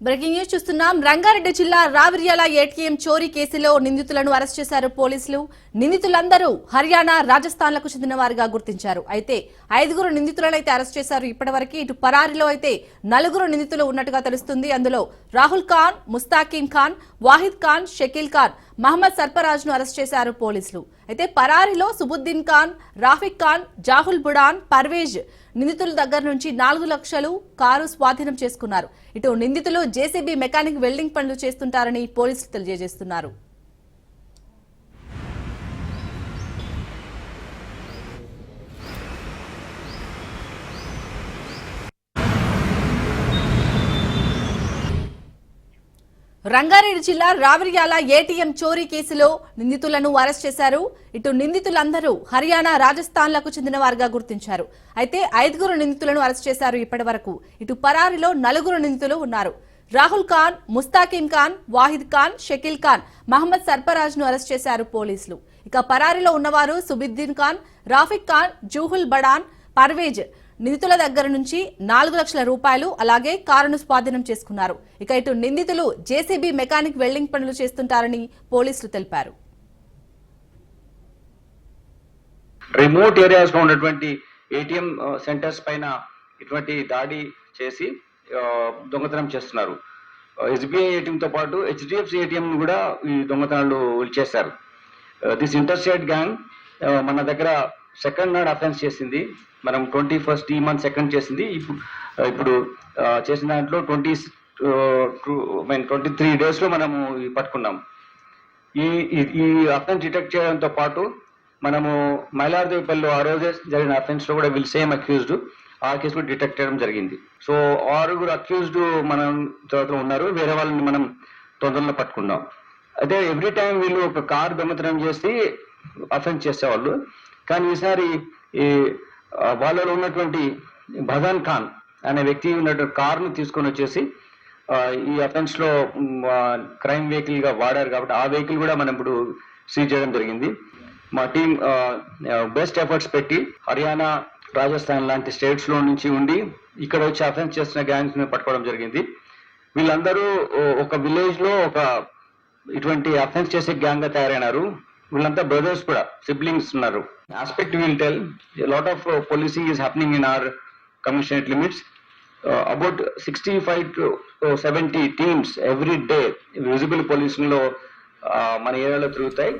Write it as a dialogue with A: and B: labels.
A: Breaking news చూస్తున్నాం. రంగారెడ్డి జిల్లా Raviryal ATM చోరీ కేసులో నిందితులను అరెస్ట్ చేశారు పోలీసులు. నిందితులందరూ హర్యానా రాజస్థాన్లకు చెందిన వారిగా గుర్తించారు. అయితే ఐదుగురు నిందితులను అయితే అరెస్ట్ చేశారు. ఇప్పటివరకు ఇటు పరారిలో అయితే నలుగురు నిందితులు ఉన్నట్టుగా తెలుస్తుంది. అందులో రాహుల్ ఖాన్ ముస్తాకిన్ ఖాన్ వాహిద్ ఖాన్ షకీల్ ఖాన్ మహమ్మద్ సర్ఫరాజ్ను అరెస్ట్ చేశారు పోలీసులు. అయితే పరారిలో సుబుద్దీన్ ఖాన్ రాఫిక్ ఖాన్ జాహుల్ బుడాన్ పర్వేజ్ నిందితుల దగ్గర నుంచి నాలుగు లక్షలు కారు స్వాధీనం చేసుకున్నారు. ఇటు నిందితులు జేసీబీ మెకానిక్ వెల్డింగ్ పనులు చేస్తుంటారని పోలీసులు తెలియజేస్తున్నారు. రంగారెడ్డి జిల్లా రావిర్యాల ఏటీఎం చోరీ కేసులో నిందితులను అరెస్ట్ చేశారు. ఇటు నిందితులందరూ హర్యానా రాజస్థాన్లకు చెందిన వారుగా గుర్తించారు. అయితే ఐదుగురు నిందితులను అరెస్ట్ చేశారు ఇప్పటి వరకు. ఇటు పరారిలో నలుగురు నిందితులు ఉన్నారు. రాహుల్ ఖాన్ ముస్తాకిన్ ఖాన్ వాహిద్ ఖాన్ షకీల్ ఖాన్ మహమ్మద్ సర్ఫరాజ్ను అరెస్ట్ చేశారు పోలీసులు. ఇక పరారిలో ఉన్నవారు సుబిద్దీన్ ఖాన్ రాఫిక్ ఖాన్ జూహుల్ బడాన్ పర్వేజ్ నిందితుల దగ్గర నుంచి నాలుగు లక్షల రూపాయలు అలాగే కారును స్వాధీనం చేసుకున్నారు. ఇక ఇటు నిందితులు జేసీబీ మెకానిక్ వెల్డింగ్ పనులు చేస్తుంటారని పోలీసులు తెలిపారు.
B: రిమోట్ ఏరియాస్లో ఉన్నటువంటి ఏటీఎం సెంటర్స్ పైన ఇటువంటి దాడి చేసి దొంగతనం చేస్తున్నారు. ఎస్బీఐ ఏటీఎం తో పాటు హెచ్డిఎఫ్సి ఏటీఎం కూడా ఈ దొంగతనాలు చేశారు. దిస్ ఇంటర్స్టేట్ గ్యాంగ్ మన దగ్గర సెకండ్ నాడు అఫెన్స్ చేసింది. మనం ట్వంటీ ఫస్ట్ ఈ మంత్ సెకండ్ చేసింది. ఇప్పుడు ఇప్పుడు చేసిన దాంట్లో ట్వంటీ మీన్ ట్వంటీ త్రీ డేస్లో మనము పట్టుకున్నాం. ఈ ఈ- అఫెన్స్ డిటెక్ట్ చేయడంతో పాటు మనము మైలార్దేవిపల్లి ఆ రోజే జరిగిన అఫెన్స్లో కూడా వీళ్ళు సేమ్ అక్యూజ్డ్ ఆ కేసులో డిటెక్ట్ చేయడం జరిగింది. సో ఆరుగురు అక్యూజ్డ్ మనం తర్వాత ఉన్నారు. వేరే వాళ్ళని మనం తొందరలో పట్టుకున్నాం. అదే ఎవ్రీ టైం వీళ్ళు ఒక కార్ దొంగతనం చేసి అఫెన్స్ చేసేవాళ్ళు. కానీ ఈసారి ఈ వాళ్ళలో ఉన్నటువంటి భదాన్ ఖాన్ అనే వ్యక్తి ఉన్నటువంటి కార్ను తీసుకొని వచ్చేసి ఈ అఫెన్స్లో క్రైమ్ వెహికల్గా వాడారు కాబట్టి ఆ వెహికల్ కూడా మనం ఇప్పుడు సీజ్ చేయడం జరిగింది. మా టీం బెస్ట్ ఎఫర్ట్స్ పెట్టి హర్యానా రాజస్థాన్ లాంటి స్టేట్స్లో నుంచి ఉండి ఇక్కడ వచ్చి అఫెన్స్ చేసిన గ్యాంగ్స్ని పట్టుకోవడం జరిగింది. వీళ్ళందరూ ఒక విలేజ్లో ఒక ఇటువంటి అఫెన్స్ చేసే గ్యాంగ్గా తయారైనారు. వీళ్ళంతా బ్రదర్స్ కూడా సిబ్లింగ్స్ ఉన్నారు. Aspect will tell lot of policing is happening in our commissionerate limits about sixty five to seventy teams every day visible పోలీసింగ్లో మన ఏరియాలో తిరుగుతాయి.